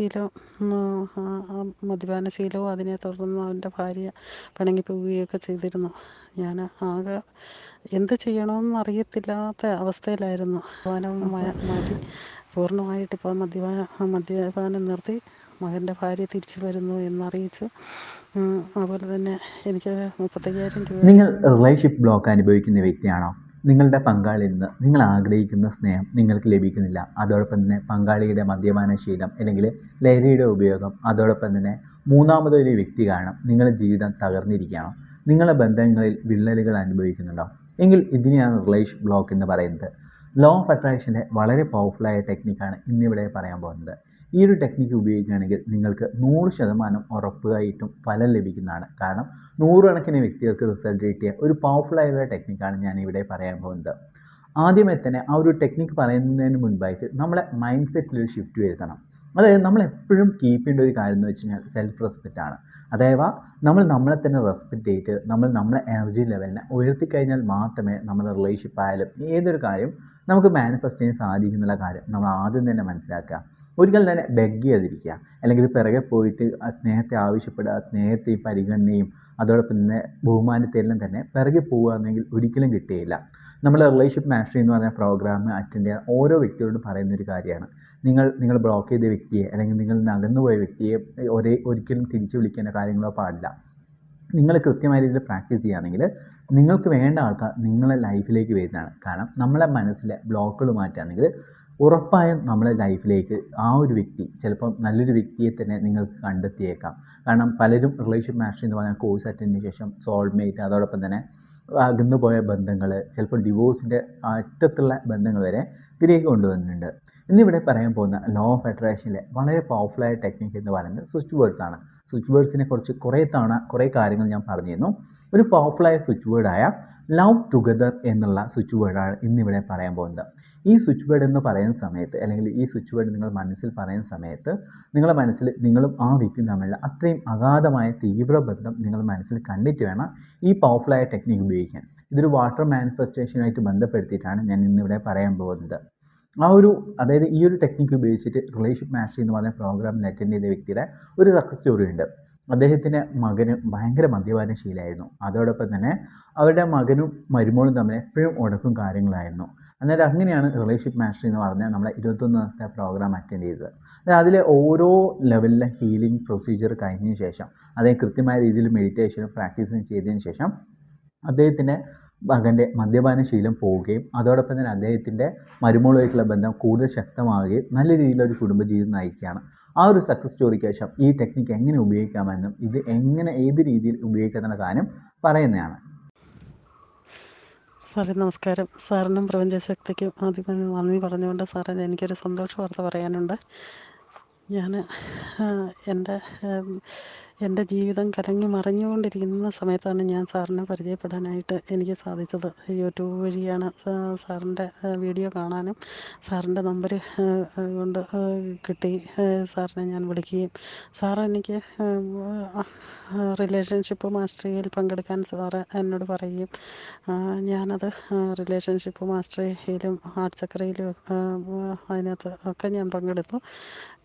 ശീലം മദ്യപാന ശീലവും അതിനെ തുടർന്ന് അവന്റെ ഭാര്യ പിണങ്ങി പോവുകയൊക്കെ ചെയ്തിരുന്നു. ഞാൻ ആകെ എന്ത് ചെയ്യണമെന്ന് അറിയത്തില്ലാത്ത അവസ്ഥയിലായിരുന്നു. മദ്യപാനം മാറ്റി പൂർണമായിട്ടിപ്പോൾ മദ്യപാന മദ്യപാനം നിർത്തി മകന്റെ ഭാര്യ തിരിച്ചു വരുന്നു എന്നറിയിച്ചു അതുപോലെ തന്നെ എനിക്ക് മുപ്പത്തയ്യായിരം രൂപ നിങ്ങൾ റിലേഷൻഷിപ്പ് ബ്ലോക്ക് അനുഭവിക്കുന്ന വ്യക്തിയാണോ? നിങ്ങളുടെ പങ്കാളിയിൽ നിന്ന് നിങ്ങൾ ആഗ്രഹിക്കുന്ന സ്നേഹം നിങ്ങൾക്ക് ലഭിക്കുന്നില്ല. അതോടൊപ്പം തന്നെ പങ്കാളിയുടെ മദ്യപാന ശീലം അല്ലെങ്കിൽ ലഹരിയുടെ ഉപയോഗം അതോടൊപ്പം തന്നെ മൂന്നാമതൊരു വ്യക്തി കാരണം നിങ്ങളുടെ ജീവിതം തകർന്നിരിക്കുകയാണോ. നിങ്ങളുടെ ബന്ധങ്ങളിൽ വിള്ളലുകൾ അനുഭവിക്കുന്നുണ്ടോ? എങ്കിൽ ഇതിനെയാണ് റിലേഷൻ ബ്ലോക്ക് എന്ന് പറയുന്നത്. ലോ ഓഫ് അട്രാക്ഷന്റെ വളരെ പവർഫുള്ളായ ടെക്നിക്കാണ് ഇന്നിവിടെ പറയാൻ പോകുന്നത്. ഈ ഒരു ടെക്നിക്ക് ഉപയോഗിക്കുകയാണെങ്കിൽ നിങ്ങൾക്ക് നൂറ് ശതമാനം ഉറപ്പായിട്ടും ഫലം ലഭിക്കുന്നതാണ്. കാരണം നൂറുകണക്കിന് വ്യക്തികൾക്ക് റിസൾട്ട് കിട്ടിയ ഒരു പവർഫുള്ളായുള്ള ടെക്നിക്കാണ് ഞാൻ ഇവിടെ പറയാൻ പോകുന്നത്. ആദ്യമേ തന്നെ ആ ഒരു ടെക്നിക്ക് പറയുന്നതിന് മുൻപായിട്ട് നമ്മളെ മൈൻഡ് സെറ്റിൽ ഒരു ഷിഫ്റ്റ് വരുത്തണം. അതായത് നമ്മൾ എപ്പോഴും കീപ്പ് ചെയ്യേണ്ട ഒരു കാര്യം എന്ന് വെച്ച് കഴിഞ്ഞാൽ സെൽഫ് റെസ്പെക്റ്റ് ആണ്. അതായത് നമ്മൾ നമ്മളെ തന്നെ റെസ്പെക്റ്റ് ചെയ്തിട്ട് നമ്മൾ നമ്മളെ എനർജി ലെവലിനെ ഉയർത്തിക്കഴിഞ്ഞാൽ മാത്രമേ നമ്മുടെ റിലേഷൻഷിപ്പ് ആയാലും ഏതൊരു കാര്യം നമുക്ക് മാനിഫെസ്റ്റ് ചെയ്യാൻ സാധിക്കുന്നുള്ള കാര്യം നമ്മൾ ആദ്യം തന്നെ മനസ്സിലാക്കുക. ഒരിക്കലും തന്നെ ബെഗ് ചെയ്യാതിരിക്കുക. അല്ലെങ്കിൽ പിറകെ പോയിട്ട് ആ സ്നേഹത്തെ ആവശ്യപ്പെടുക സ്നേഹത്തെയും പരിഗണനയും അതോടൊപ്പം തന്നെ ബഹുമാനത്തെല്ലാം തന്നെ പിറകെ പോകുകയാണെങ്കിൽ ഒരിക്കലും കിട്ടുകയില്ല നമ്മൾ റിലേഷൻഷിപ്പ് മാസ്റ്ററി എന്ന് പറഞ്ഞ പ്രോഗ്രാം അറ്റൻഡ് ചെയ്യാൻ ഓരോ വ്യക്തിയോടും പറയുന്ന ഒരു കാര്യമാണ്. നിങ്ങൾ നിങ്ങൾ ബ്ലോക്ക് ചെയ്ത വ്യക്തിയെ അല്ലെങ്കിൽ നിങ്ങൾ നകന്നുപോയ വ്യക്തിയെ ഒരേ ഒരിക്കലും തിരിച്ചു വിളിക്കേണ്ട കാര്യങ്ങളോ പാടില്ല. നിങ്ങൾ കൃത്യമായ രീതിയിൽ പ്രാക്ടീസ് ചെയ്യുകയാണെങ്കിൽ നിങ്ങൾക്ക് വേണ്ട ആൾക്കാർ നിങ്ങളെ ലൈഫിലേക്ക് വരുന്നതാണ്. കാരണം നമ്മളെ മനസ്സിലെ ബ്ലോക്കുകൾ മാറ്റുകയാണെങ്കിൽ ഉറപ്പായും നമ്മളെ ലൈഫിലേക്ക് ആ ഒരു വ്യക്തി ചിലപ്പം നല്ലൊരു വ്യക്തിയെ തന്നെ നിങ്ങൾക്ക് കണ്ടെത്തിയേക്കാം. കാരണം പലരും റിലേഷൻഷിപ്പ് മാസ്റ്റർ എന്ന് പറഞ്ഞ കോഴ്സ് അറ്റൻഡിന് ശേഷം സോൾമേറ്റ് അതോടൊപ്പം തന്നെ അകന്നു പോയ ബന്ധങ്ങൾ ചിലപ്പോൾ ഡിവോഴ്സിന്റെ അറ്റത്തുള്ള ബന്ധങ്ങൾ വരെ തിരികെ കൊണ്ടുവന്നിട്ടുണ്ട്. ഇന്നിവിടെ പറയാൻ പോകുന്ന ലോ ഓഫ് അട്രാക്ഷനിലെ വളരെ പവർഫുള്ളായ ടെക്നിക്ക് എന്ന് പറയുന്നത് സ്വിച്ച് വേർഡ്സ് ആണ്. സ്വിച്ച് വേർഡ്സിനെ കുറിച്ച് കുറേ തവണ കുറേ കാര്യങ്ങൾ ഞാൻ പറഞ്ഞിരുന്നു. ഒരു പവർഫുള്ളായ സ്വിച്ച് വേർഡായ ലവ് ടുഗദർ എന്നുള്ള സ്വിച്ച് വേർഡാണ് ഇന്നിവിടെ പറയാൻ പോകുന്നത്. ഈ സ്വിച്ച് വേർഡ് എന്ന് പറയുന്ന സമയത്ത് അല്ലെങ്കിൽ ഈ സ്വിച്ച് വേർഡ് നിങ്ങൾ മനസ്സിൽ പറയുന്ന സമയത്ത് നിങ്ങളുടെ മനസ്സിൽ നിങ്ങളും ആ വ്യക്തിയും തമ്മിലുള്ള അത്രയും അഗാധമായ തീവ്ര ബന്ധം നിങ്ങൾ മനസ്സിൽ കണ്ടിട്ട് വേണം ഈ പവർഫുള്ളായ ടെക്നിക്ക് ഉപയോഗിക്കാൻ. ഇതൊരു വാട്ടർ മാനിഫെസ്റ്റേഷനുമായിട്ട് ബന്ധപ്പെടുത്തിയിട്ടാണ് ഞാൻ ഇന്നിവിടെ പറയാൻ പോകുന്നത്. ആ ഒരു അതായത് ഈ ഒരു ടെക്നിക്ക് ഉപയോഗിച്ചിട്ട് റിലേഷൻഷിപ്പ് മാസ്റ്ററി എന്ന് പറഞ്ഞ പ്രോഗ്രാമിൽ അറ്റൻഡ് ചെയ്ത വ്യക്തിയുടെ ഒരു സക്സസ് സ്റ്റോറി ഉണ്ട്. അദ്ദേഹത്തിന്റെ മകന് ഭയങ്കര മദ്യപാന ശീലമായിരുന്നു അതോടൊപ്പം തന്നെ അവരുടെ മകനും മരുമോളും തമ്മിൽ എപ്പോഴും ഉടക്കും കാര്യങ്ങളായിരുന്നു. അന്നേരം അങ്ങനെയാണ് റിലേഷൻഷിപ്പ് മാസ്റ്ററി എന്ന് പറഞ്ഞ നമ്മളെ ഇരുപത്തൊന്ന് ദിവസത്തെ പ്രോഗ്രാം അറ്റൻഡ് ചെയ്തത്. അതായത് അതിലെ ഓരോ ലെവലിലെ ഹീലിംഗ് പ്രൊസീജിയർ കഴിഞ്ഞതിന് ശേഷം അദ്ദേഹം കൃത്യമായ രീതിയിൽ മെഡിറ്റേഷനും പ്രാക്ടീസും ചെയ്തതിന് ശേഷം അദ്ദേഹത്തിന്റെ മകന്റെ മദ്യപാന ശീലം പോവുകയും അതോടൊപ്പം തന്നെ അദ്ദേഹത്തിന്റെ മരുമോളുമായിട്ടുള്ള ബന്ധം കൂടുതൽ ശക്തമാവുകയും നല്ല രീതിയിലൊരു കുടുംബജീവിതം നയിക്കുകയാണ്. ആ ഒരു സക്സസ് സ്റ്റോറിക്ക് ശേഷം ഈ ടെക്നിക്ക് എങ്ങനെ ഉപയോഗിക്കാമെന്നും ഇത് എങ്ങനെ ഏത് രീതിയിൽ ഉപയോഗിക്കാമെന്ന കാര്യം പറയുന്നതാണ്. സാറേ നമസ്കാരം. സാറിനും പ്രപഞ്ചശക്തിക്കും ആദ്യം നന്ദി പറഞ്ഞുകൊണ്ട് സാറേ എനിക്കൊരു സന്തോഷ വാർത്ത പറയാനുണ്ട്. ഞാൻ എന്റെ എന്റെ ജീവിതം കലങ്ങി മറിഞ്ഞുകൊണ്ടിരിക്കുന്ന സമയത്താണ് ഞാൻ സാറിനെ പരിചയപ്പെടാനായിട്ട് എനിക്ക് സാധിച്ചത്. യൂട്യൂബ് വഴിയാണ് സാറിന്റെ വീഡിയോ കാണാനും സാറിന്റെ നമ്പർ കൊണ്ട് കിട്ടി സാറിനെ ഞാൻ വിളിക്കുകയും. സാർ എനിക്ക് റിലേഷൻഷിപ്പ് മാസ്റ്ററിയിൽ പങ്കെടുക്കാൻ സാറ് എന്നോട് പറയുകയും. ഞാനത് റിലേഷൻഷിപ്പ് മാസ്റ്ററിയിലും ആർട്ട് ചക്രയിലും അതിനകത്ത് ഒക്കെ ഞാൻ പങ്കെടുത്തു.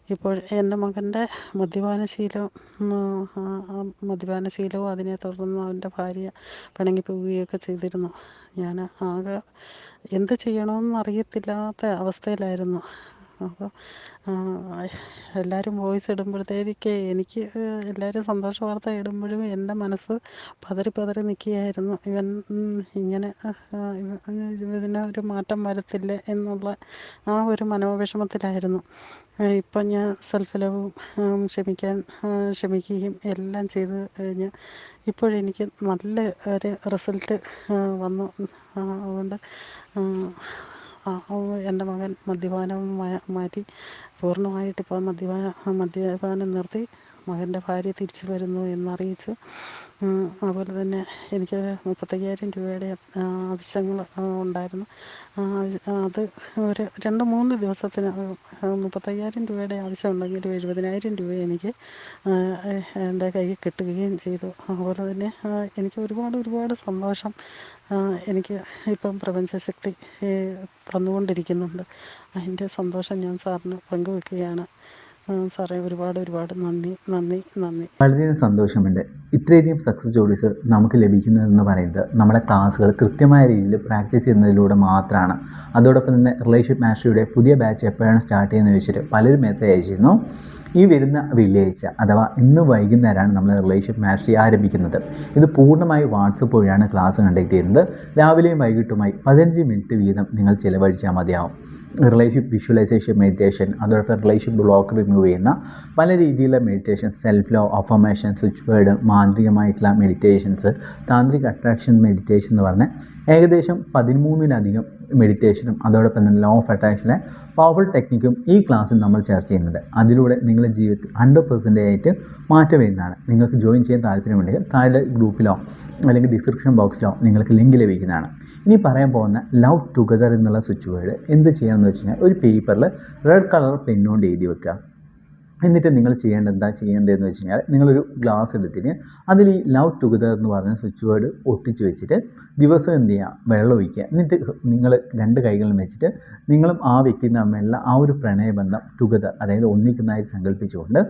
ഇപ്പോൾ എന്റെ മകന്റെ മദ്യപാന ശീലം മദ്യപാന ശീലവും അതിനെ തുടർന്ന് അവന്റെ ഭാര്യ പിണങ്ങി പോവുകയൊക്കെ ചെയ്തിരുന്നു. ഞാൻ ആകെ എന്ത് ചെയ്യണമെന്ന് അറിയത്തില്ലാത്ത അവസ്ഥയിലായിരുന്നു. അപ്പോൾ എല്ലാവരും വോയിസ് ഇടുമ്പോഴത്തേക്ക് എനിക്ക് എല്ലാവരും സന്തോഷ വാർത്ത ഇടുമ്പോഴും എന്റെ മനസ്സ് പതറി പതറി നിൽക്കുകയായിരുന്നു. ഇവൻ ഇങ്ങനെ ഇതിന് ഒരു മാറ്റം വരത്തില്ലേ എന്നുള്ള ആ ഒരു മനോവിഷമത്തിലായിരുന്നു. ഇപ്പം ഞാൻ സെൽഫ് ലവും ക്ഷമിക്കാൻ ക്ഷമിക്കുകയും എല്ലാം ചെയ്ത് കഴിഞ്ഞ് ഇപ്പോഴെനിക്ക് നല്ല ഒരു റിസൾട്ട് വന്നു. അതുകൊണ്ട് എന്റെ മകൻ മദ്യപാനം മാറ്റി. പൂർണമായിട്ടിപ്പോൾ മദ്യപാനം നിർത്തി. മകന്റെ ഭാര്യ തിരിച്ചു വരുന്നു എന്നറിയിച്ചു അതുപോലെ തന്നെ എനിക്ക് മുപ്പത്തയ്യായിരം രൂപയുടെ ആവശ്യങ്ങൾ ഉണ്ടായിരുന്നു. അത് ഒരു രണ്ട് മൂന്ന് ദിവസത്തിന് മുപ്പത്തയ്യായിരം രൂപയുടെ ആവശ്യം ഉണ്ടെങ്കിലും എഴുപതിനായിരം രൂപ എനിക്ക് എന്റെ കയ്യിൽ കിട്ടുകയും ചെയ്തു. അതുപോലെ തന്നെ എനിക്ക് ഒരുപാട് ഒരുപാട് സന്തോഷം എനിക്ക് ഇപ്പം പ്രപഞ്ചശക്തി തന്നുകൊണ്ടിരിക്കുന്നുണ്ട്. അതിന്റെ സന്തോഷം ഞാൻ സാറിന് പങ്കുവെക്കുകയാണ്. സാറേ ഒരുപാട് ഒരുപാട് നന്ദി നന്ദി നന്ദി. വളരെയധികം സന്തോഷമുണ്ട്. ഇത്രയധികം സക്സസ് ജോലീസ് നമുക്ക് ലഭിക്കുന്നതെന്ന് പറയുന്നത് നമ്മുടെ ക്ലാസ്സുകൾ കൃത്യമായ രീതിയിൽ പ്രാക്ടീസ് ചെയ്യുന്നതിലൂടെ മാത്രമാണ്. അതോടൊപ്പം തന്നെ റിലേഷൻഷിപ്പ് മാസ്റ്ററിയുടെ പുതിയ ബാച്ച് എപ്പോഴാണ് സ്റ്റാർട്ട് ചെയ്യുന്നത് ചോദിച്ചിട്ട് പലരും മെസ്സേജ് അയച്ചിരുന്നു. ഈ വരുന്ന വെള്ളിയാഴ്ച അഥവാ ഇന്ന് വൈകുന്നേരമാണ് നമ്മൾ റിലേഷൻഷിപ്പ് മാസ്റ്ററി ആരംഭിക്കുന്നത്. ഇത് പൂർണമായി വാട്സപ്പ് വഴിയാണ് ക്ലാസ് കണ്ടക്ട് ചെയ്യുന്നത്. രാവിലെയും വൈകിട്ടുമായി പതിനഞ്ച് മിനിറ്റ് വീതം നിങ്ങൾ ചിലവഴിച്ചാൽ മതിയാവും. റിലേഷൻഷിപ്പ് വിഷ്വലൈസേഷൻ മെഡിറ്റേഷൻ അതോടൊപ്പം റിലേഷൻഷിപ്പ് ബ്ലോക്ക് റിമൂവ് ചെയ്യുന്ന പല രീതിയിലുള്ള meditation self love affirmation switch word മാന്ത്രികമായിട്ടുള്ള meditations Tantrik attraction meditation എന്ന് പറഞ്ഞ ഏകദേശം പതിമൂന്നിലധികം മെഡിറ്റേഷനും അതോടൊപ്പം തന്നെ ലോ ഓഫ് അട്രാക്ഷനെ പവർഫുൾ ടെക്നിക്കും ഈ ക്ലാസ്സിൽ നമ്മൾ ചർച്ച ചെയ്യുന്നുണ്ട്. അതിലൂടെ നിങ്ങളുടെ ജീവിതത്തിൽ ഹൺഡ്രഡ് പെർസെന്റേജ് ആയിട്ട് മാറ്റം വരുന്നതാണ്. നിങ്ങൾക്ക് ജോയിൻ ചെയ്യാൻ താല്പര്യമുണ്ടെങ്കിൽ താഴെ ഗ്രൂപ്പിലോ അല്ലെങ്കിൽ ഡിസ്ക്രിപ്ഷൻ ബോക്സിലോ നിങ്ങൾക്ക് ലിങ്ക് ലഭിക്കുന്നതാണ്. ഇനി പറയാൻ പോകുന്ന ലവ് ടുഗദർ എന്നുള്ള സ്വിച്ച് വേർഡ് എന്ത് ചെയ്യണമെന്ന് വെച്ച് കഴിഞ്ഞാൽ ഒരു പേപ്പറിൽ റെഡ് കളർ പെന്നുകൊണ്ട് എഴുതി വെക്കുക. എന്നിട്ട് നിങ്ങൾ ചെയ്യേണ്ട എന്താ ചെയ്യേണ്ടതെന്ന് വെച്ച് കഴിഞ്ഞാൽ നിങ്ങളൊരു ഗ്ലാസ് എടുത്തിട്ട് അതിൽ ഈ ലവ് ടുഗദർ എന്ന് പറഞ്ഞ സ്വിച്ച് വേർഡ് ഒട്ടിച്ച് വെച്ചിട്ട് ദിവസം എന്ത് ചെയ്യുക? വെള്ളം ഒഴിക്കുക. എന്നിട്ട് നിങ്ങൾ രണ്ട് കൈകളും വെച്ചിട്ട് നിങ്ങളും ആ വ്യക്തിയും തമ്മിലുള്ള ആ ഒരു പ്രണയബന്ധം ടുഗദർ അതായത് ഒന്നിക്കുന്നതായി സങ്കല്പിച്ചുകൊണ്ട്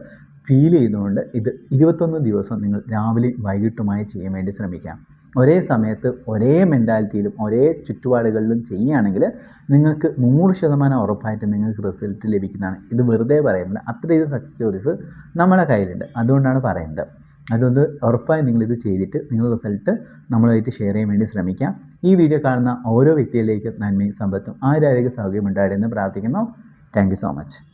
ഫീൽ ചെയ്തുകൊണ്ട് ഇത് ഇരുപത്തൊന്ന് ദിവസം നിങ്ങൾ രാവിലെയും വൈകിട്ടുമായി ചെയ്യാൻ വേണ്ടി ശ്രമിക്കാം ഒരേ സമയത്ത് ഒരേ മെന്റാലിറ്റിയിലും ഒരേ ചുറ്റുപാടുകളിലും ചെയ്യുകയാണെങ്കിൽ നിങ്ങൾക്ക് നൂറ് ശതമാനം ഉറപ്പായിട്ട് നിങ്ങൾക്ക് റിസൾട്ട് ലഭിക്കുന്നതാണ്. ഇത് വെറുതെ പറയുന്നില്ല. അത്രയും സക്സസ് സ്റ്റോറീസ് നമ്മുടെ കയ്യിലുണ്ട്. അതുകൊണ്ടാണ് പറയുന്നത്. അതുകൊണ്ട് ഉറപ്പായും നിങ്ങളിത് ചെയ്തിട്ട് നിങ്ങൾ റിസൾട്ട് നമ്മളുമായിട്ട് ഷെയർ ചെയ്യാൻ വേണ്ടി ശ്രമിക്കാം. ഈ വീഡിയോ കാണുന്ന ഓരോ വ്യക്തികളിലേക്കും നന്മയും സമ്പത്തും ആരാരോഗ്യ സൗകര്യം ഉണ്ടായിരുന്നെന്ന് പ്രാർത്ഥിക്കുന്നു. Thank so much